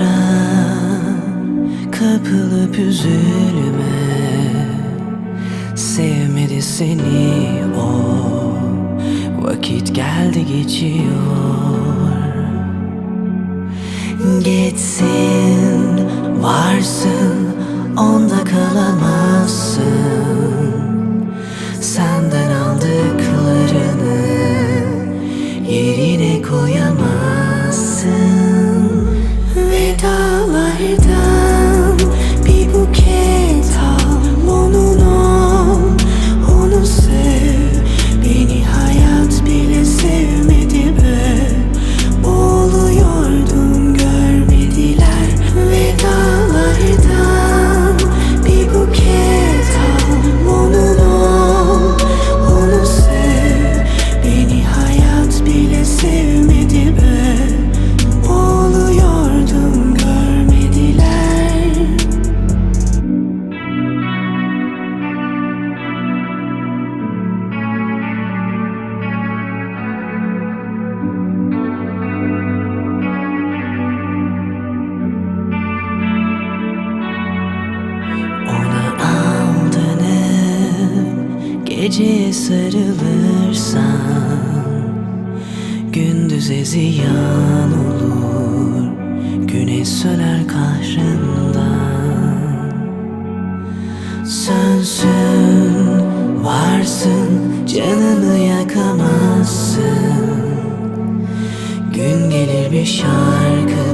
yaram Kapılıp üzülme. Sevmedi seni o. Vakit geldi geçiyor. Geçsin varsın onda kalan geceye sarılırsan Gündüze ziyan olur. Güneş söner kahrından. Sönsün varsın canını yakamazsın. Gün gelir bir şarkı